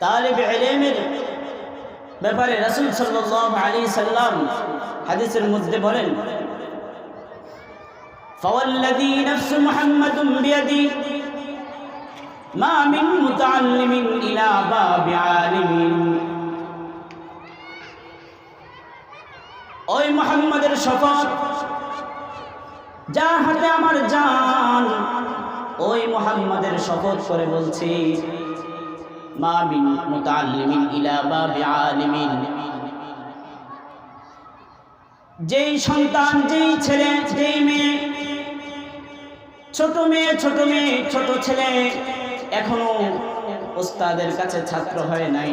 তালিব এলেমের ব্যাপারে রাসূল সাল্লাল্লাহু আলাইহি সাল্লাম হাদিসের মধ্যে বলেন فوالذي نفس محمد بيدي ما من متعلم إلى باب عالم ওই মোহাম্মদের শপথ যার হাতে আমার জান ওই মোহাম্মদের শপথ করে বলছি যেই সন্তান, যেই ছেলে, যেই মেয়ে, ছোট মেয়ে ছোট মেয়ে, ছোট ছেলে, এখনও ওস্তাদের কাছে ছাত্র হয় নাই।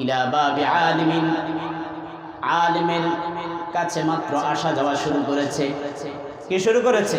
ইলা বাবি আলিমিন, আলিমের কাছে মাত্র আসা যাওয়া শুরু করেছে। কি শুরু করেছে?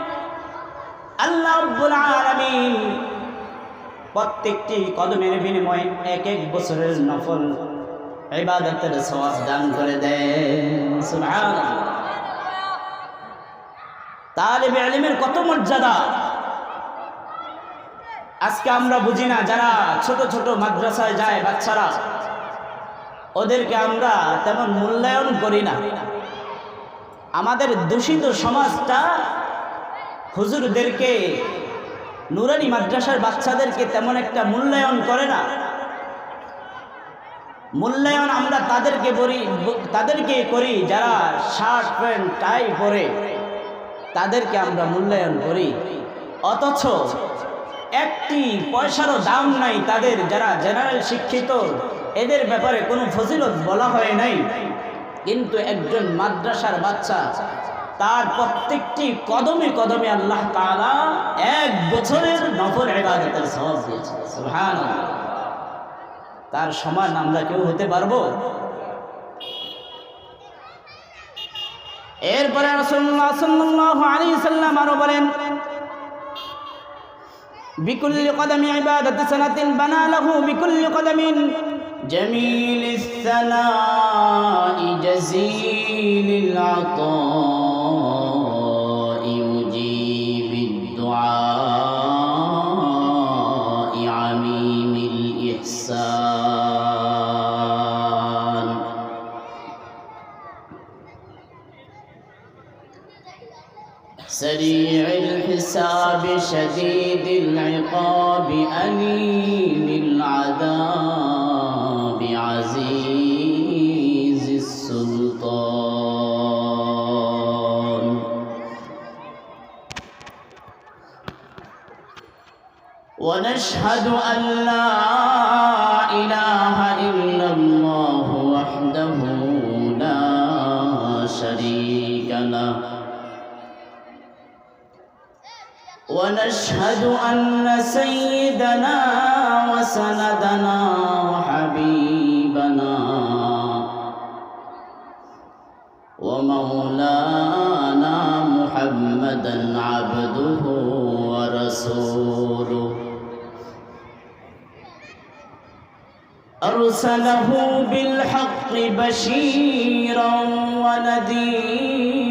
আল্লাহ আলামিন প্রত্যেকটি কদমের বিনিময়ে এক এক বছরের নফল ইবাদতের সওয়াব দান করে দেন। সুবহানাল্লাহ। তালেবে ইলমের কত মর্যাদা। আজকে আমরা বুঝি না, যারা ছোট ছোট মাদ্রাসায় যায় বাচ্চারা, ওদেরকে আমরা তেমন মূল্যায়ন করি না। আমাদের দূষিত সমাজটা হুজুরদেরকে, নুরানি মাদ্রাসার বাচ্চাদেরকে তেমন একটা মূল্যায়ন করে না। মূল্যায়ন আমরা তাদেরকে বলি, তাদেরকে করি যারা শার্ট প্যান্ট, টাই পরে। তাদেরকে আমরা মূল্যায়ন করি। অথচ একটি পয়সারও দাম নাই তাদের যারা জেনারেল শিক্ষিত, এদের ব্যাপারে কোনো ফজিলত বলা হয় নাই। কিন্তু একজন মাদ্রাসার বাচ্চা তার প্রত্যেকটি কদমে কদমে আল্লাহ তাআলা এক বছরের নফল ইবাদতের সওয়াব দিয়েছে সুবহানাল্লাহ তার সমান আমরা কেউ হতে পারবো এরপরে রাসূলুল্লাহ সাল্লাল্লাহু আলাইহি সাল্লাম আরো বলেন بكل قدم عبادة سنة بنى له بكل قدم جميل الثناء جزيل العطاء سريع الحساب شديد العقاب أليم العذاب عزيز السلطان. ونشهد أن لا ونشهد أن سيدنا وسندنا وحبيبنا ومولانا محمدا عبده ورسوله. أرسله بالحق بشيرا ونذيرا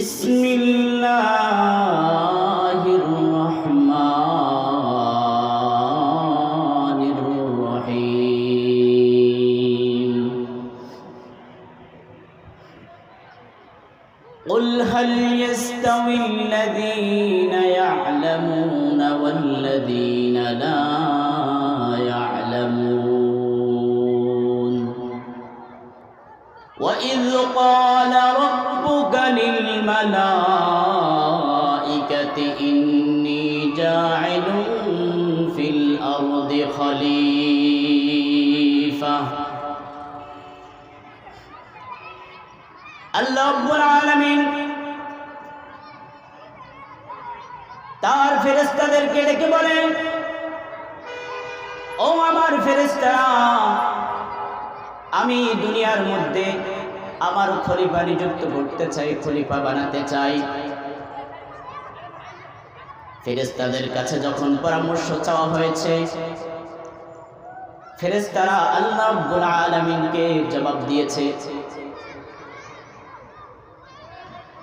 بسم الله الرحمن الرحيم. قل هل يستوي الذين يعلمون والذين لا يعلمون؟ وإذ قال للملائكة إني جاعل في الأرض خليفة আল্লাহ রব্বুল আলামিন তার ফেরেশতাদেরকে ডেকে বলেন ও আমার ফেরেশতারা আমি দুনিয়ার মধ্যে আমার খলিফা নিযুক্ত করতে চাই খলিফা বানাতে চাই ফেরেশতাদের কাছে যখন পরামর্শ চাওয়া হয়েছে ফেরেশতারা আল্লাহ রব্বুল আলামিনকে জবাব দিয়েছে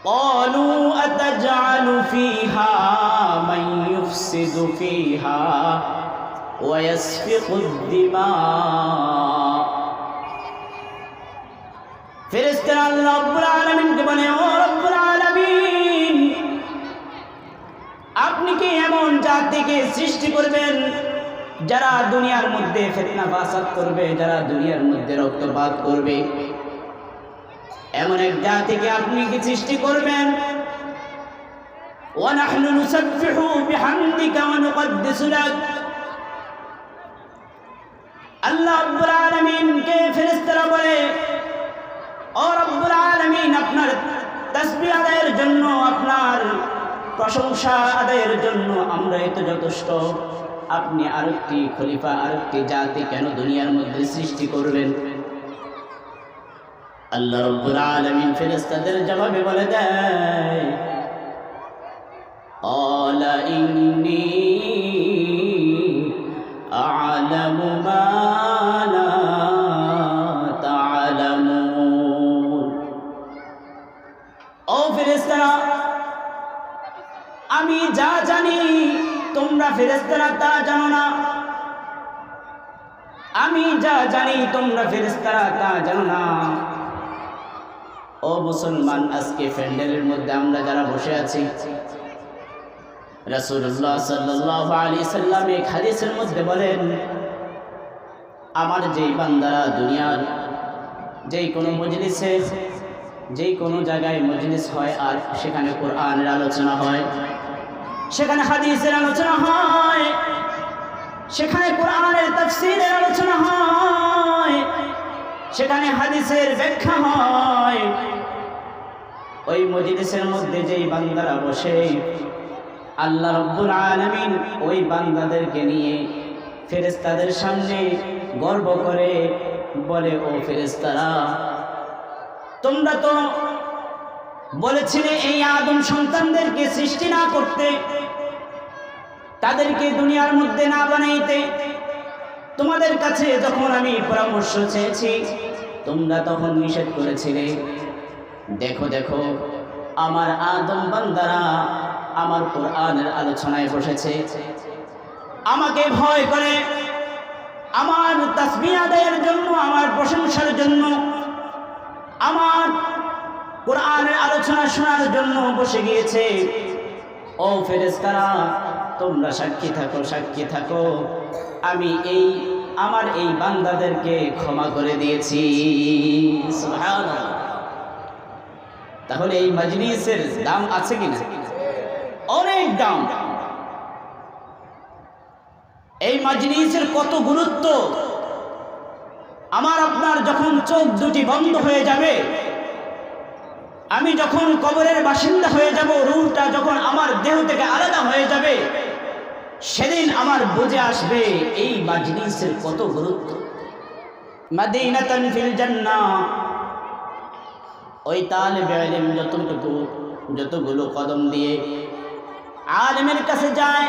قالوا أتجعل فيها من يفسد فيها ويسفك الدماء ফেরেশতারা আল্লাহ রাব্বুল আলামিনকে বলে ও রব্বুল আলামিন আপনি কি এমন জাতিকে সৃষ্টি করবেন যারা দুনিয়ার মধ্যে ফিতনা ফাসাদ করবে যারা দুনিয়ার মধ্যে রক্তপাত করবে এমন এক জাতিকে আপনি কি সৃষ্টি করবেন ونحن نسبح بحمدك ونقدس لك আল্লাহ রাব্বুল আলামিন কে ফেরেশতারা বলে ও রব্বুল আলামিন আপনার তাসবিহ আদায়ের জন্য আপনার প্রশংসা আদায়ের জন্য আমরা এত যথেষ্ট আপনি আরেকটি খলিফা আরেকটি জাতি কেন দুনিয়ার মধ্যে সৃষ্টি করবেন আল্লাহ রব্বুল আলামিন ফেরেশতাদের জবাবে বলে দেয় قال إني আমি যা জানি, তোমরা ফেরেস্তারা তা জানো না। আমি যা জানি, তোমরা ফেরেস্তারা তা জানো না। ও মুসলমান, আজকে প্যান্ডেলের মধ্যে আমরা যারা বসে আছি, রাসূলুল্লাহ সাল্লাল্লাহু আলাইহি সাল্লাম হাদিসের মধ্যে বলেন, আমার যেই বান্দারা দুনিয়ার, যেই কোনো মজলিসে যেই কোনো জায়গায় মজলিস হয় আর সেখানে কোরআনের আলোচনা হয়। সেখানে হাদিসের আলোচনা হয়। সেখানে কোরআনের তাফসীরের আলোচনা হয়। সেখানে হাদিসের ব্যাখ্যা হয়। ওই মজলিসের মধ্যে যেই বান্দারা বসে, আল্লাহ রব্বুল আলামিন ওই বান্দাদেরকে নিয়ে ফেরেশতাদের সামনে গর্ব করে বলে, ও ফেরেশতারা তোমরা তো বলেছিলে এই আদম সন্তানদেরকে সৃষ্টি না করতে, তাদেরকে দুনিয়ার মধ্যে না বানাইতে। তোমাদের কাছে যখন আমি পরামর্শ চেয়েছি, তোমরা তখন নিষেধ করেছিলে। দেখো দেখো, আমার আদম বান্দারা আমার কোরআনের আলোচনায় বসেছে। আমাকে ভয় করে। আমার তাসবি আদায়ের জন্য, আমার প্রশংসার জন্য আমার কোরআনের আলোচনা শোনার জন্য বসে গিয়েছে। ও ফেরেস্তারা তোমরা সাক্ষী থাকো সাক্ষী থাকো। আমি এই, আমার এই বান্দাদেরকে ক্ষমা করে দিয়েছি। তাহলে এই মজলিসের দাম আছে কিনা? অনেক দাম। এই মজলিসের কত গুরুত্ব? আমার আপনার যখন চোখ দুটি বন্ধ হয়ে যাবে, আমি যখন কবরের বাসিন্দা হয়ে যাব রুহটা যখন আমার দেহ থেকে আলাদা হয়ে যাবে, সেদিন আমার বুঝে আসবে এই মাজলিসের কত গুরুত্ব। মাদিনাতান ওই তালেবে ইলম যতটুকু, যতগুলো কদম দিয়ে আলেমের কাছে যায়,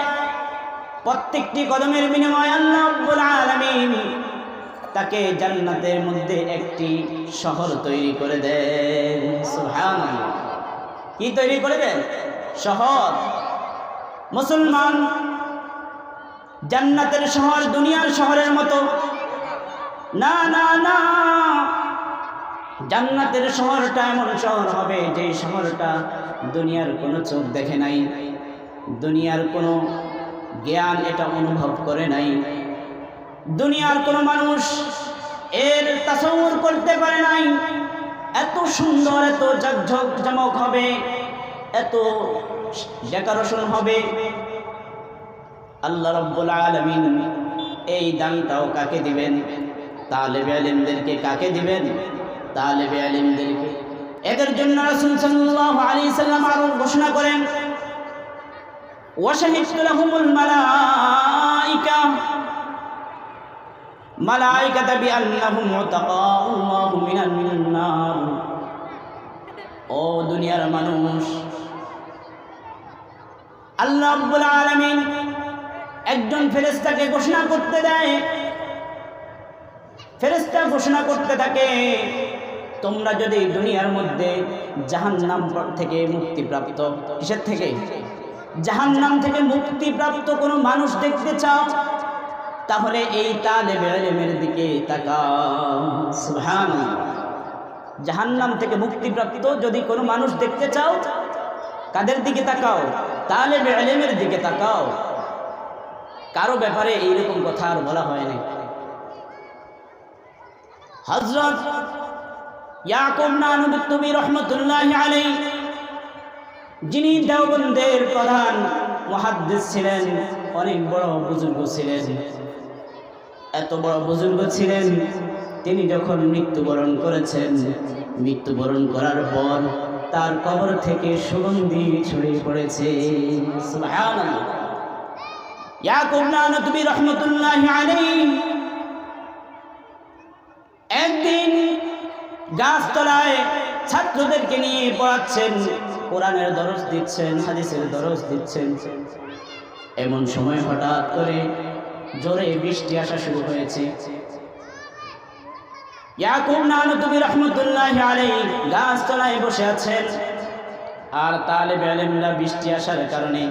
প্রত্যেকটি কদমের বিনিময়ে আল্লাহ আলামিন তাকে জান্নাতের মধ্যে একটি শহর তৈরি করে দেন। কি তৈরি করে দেন? শহর। মুসলমান জান্নাতের শহর, দুনিয়ার শহরের মতো। না না না। জান্নাতের শহরটা এমন শহর হবে যে শহরটা দুনিয়ার কোনো চোখ দেখে নাই, দুনিয়ার কোনো জ্ঞান এটা অনুভব করে নাই। দুনিয়ার কোনো মানুষ এর তাসৌর করতে পারে নাই। এত সুন্দর, এত ঝকঝক জমক হবে, এত ডেকোরেশন হবে। আল্লাহ রব্বুল আলমিন এই দানটাও কাকে দিবেন? তালেবে আলিমদেরকে কাকে দিবেন? তালেবে আলিমদেরকে। এদের জন্য রাসূল সাল্লাল্লাহু আলাইহি সাল্লাম আরও ঘোষণা করেন ওয়াশাহিদতু লাহুমুল মালাইকা মালাইকাতা বিআন্নাহুম মুতাকাল্লাহু মিনান নার। ও দুনিয়ার মানুষ, আল্লাহ রাব্বুল আলামিন একজন ফেরেশতাকে ঘোষণা করতে দেয়। ফেরেশতা ঘোষণা করতে থাকে, তোমরা যদি দুনিয়ার মধ্যে জাহান্নাম থেকে মুক্তিপ্রাপ্ত কিসের থেকে? জাহান্নাম থেকে মুক্তিপ্রাপ্ত কোনো মানুষ দেখতে চাও? তাহলে এই তালেবে ইলমের দিকে তাকাও। জাহান্নাম থেকে মুক্তিপ্রাপ্ত যদি কোনো মানুষ দেখতে চাও, কাদের দিকে তাকাও? তালেবে ইলমের দিকে তাকাও। কারও ব্যাপারে এইরকম কথা আর বলা হজরত নানুবুত্তুবি রহমতুল্লাহ আলাই যিনি দেওবন্দের প্রধান মহাদ্দেশ ছিলেন, অনেক বড় বুজুর্গ ছিলেন। এত বড় বুজুর্গ ছিলেন, তিনি যখন মৃত্যুবরণ করেছেন, মৃত্যুবরণ করার পর তার কবর থেকে সুগন্ধি ছড়িয়ে পড়েছে। একদিন গাছতলায় ছাত্রদেরকে নিয়ে পড়াচ্ছেন, কোরআনের দরজ দিচ্ছেন, হাদিসের দরজ দিচ্ছেন। এমন সময় হঠাৎ করে জোরে বৃষ্টি আসা শুরু হয়েছে। ইয়াকুব রহমতুল্লাহ আলাই গাছতলায় বসে আছেন। আর বৃষ্টি আসার কারণে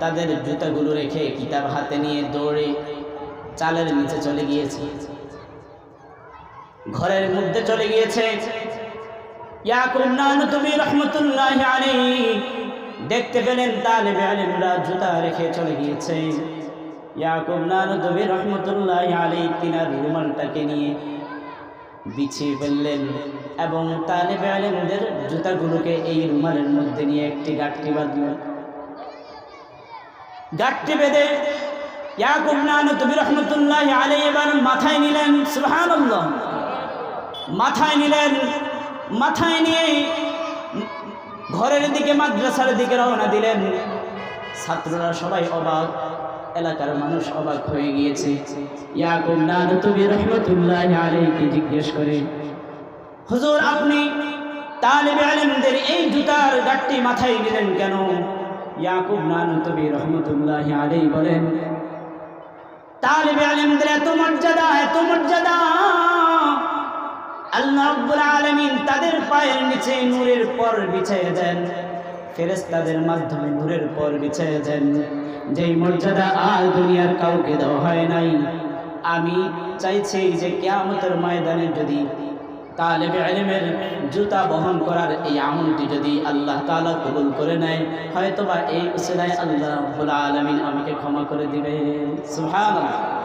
তাদের জুতাগুলো রেখে কিতাব হাতে নিয়ে দৌড়ে চালের নিচে চলে গিয়েছে। ঘরের মধ্যে চলে গিয়েছে। ইয়াকুব নানুতুবি রহমতুল্লাহ আলাইহি দেখতে পেলেন তালেবে আলিমরা জুতা রেখে চলে গিয়েছে। ইয়াকুব নানুতুবি রহমতুল্লাহ আলাইহি তিনার রুমালটাকে নিয়ে বিছিয়ে ফেললেন এবং তালেবে আলিমদের জুতাগুলোকে এই রুমালের মধ্যে নিয়ে একটি গাঠটি বাঁধলেন গাঠটি বেঁধে ইয়াকুব নানুতুবি রহমতুল্লাহ আলাইহি এবার মাথায় নিলেন, সুবহানাল্লাহ। মাথায় নিলেন, মাথায় নিয়ে ঘরের দিকে, মাদ্রাসার দিকে রওনা দিলেন। ছাত্ররা সবাই অবাক। এলাকার মানুষ অবাক হয়ে গিয়েছে। ইয়াকুব নানুতুবি রহমতুল্লাহ আলাইহি জিজ্ঞেস করে, হুজুর, আপনি তালিবে আলেমদের এই জুতার গাঠটি মাথায় নিলেন কেন? ইয়াকুব নানুতুবি রহমতুল্লাহ আলাইহি বলেন, তালিবে আলেমদের এত মর্যাদা এত মর্যাদা। আল্লাহ রাব্বুল আলামিন তাদের পায়ের নিচে নূরের পর বিছিয়ে দেন, ফেরেশতাদের মাধ্যমে নূরের পর বিছিয়ে দেন। যেই মর্যাদা আর দুনিয়ার কাউকে দেওয়া হয় নাই। আমি চাইছি যে কেয়ামতের ময়দানে যদি তালেবে আলেমের জুতা বহন করার এই আমলটি যদি আল্লাহ তালা কবুল করে নেয়, হয়তোবা এই উসিলায় আল্লাহ আলমিন আমাকে ক্ষমা করে দিবে সুবহানাল্লাহ।